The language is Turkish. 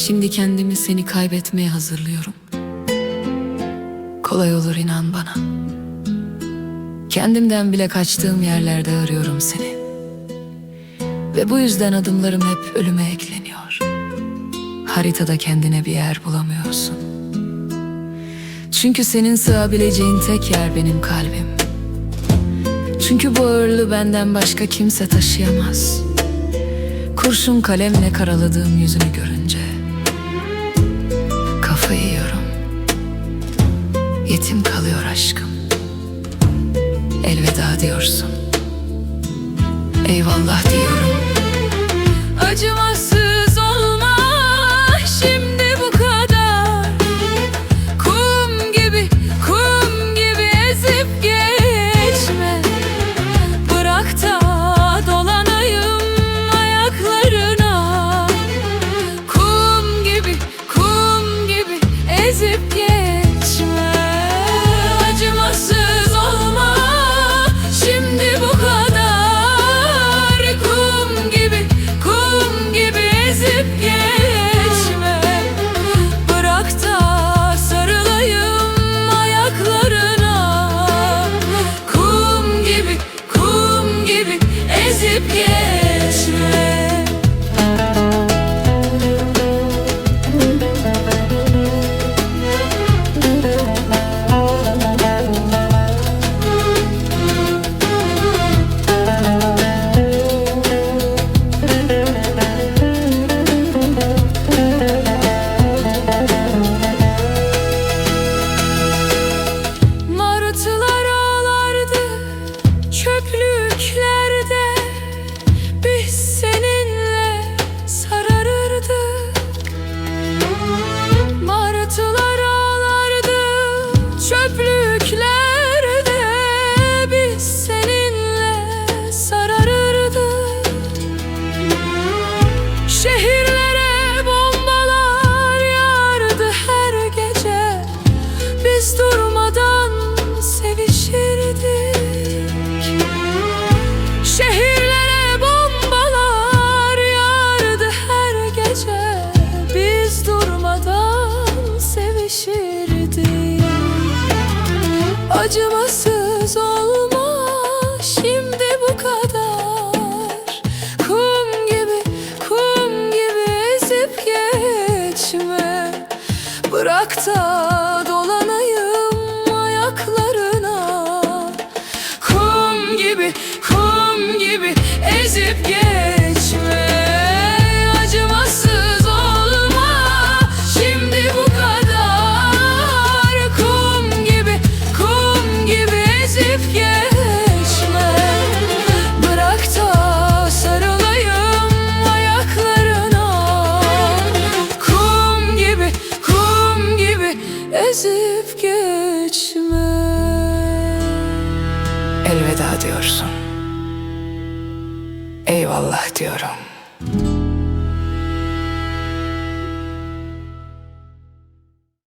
Şimdi kendimi seni kaybetmeye hazırlıyorum. Kolay olur inan bana. Kendimden bile kaçtığım yerlerde arıyorum seni. Ve bu yüzden adımlarım hep ölüme ekleniyor. Haritada kendine bir yer bulamıyorsun. Çünkü senin sığabileceğin tek yer benim kalbim. Çünkü bu ağırlığı benden başka kimse taşıyamaz. Kurşun kalemle karaladığım yüzünü görünce kafayı yiyorum. Yetim kalıyor aşkım. Elveda diyorsun. Eyvallah diyorum. Acımasız ezip çöplüklerde Biz seninle sararırdık. Şehirlere bombalar yağardı her gece. Biz durmadan sevişirdik. Şehirlere bombalar yağardı her gece. Biz durmadan sevişirdik Acımasız olma şimdi bu kadar. Kum gibi, kum gibi ezip geçme. Bırak da Elveda diyorsun. Eyvallah diyorum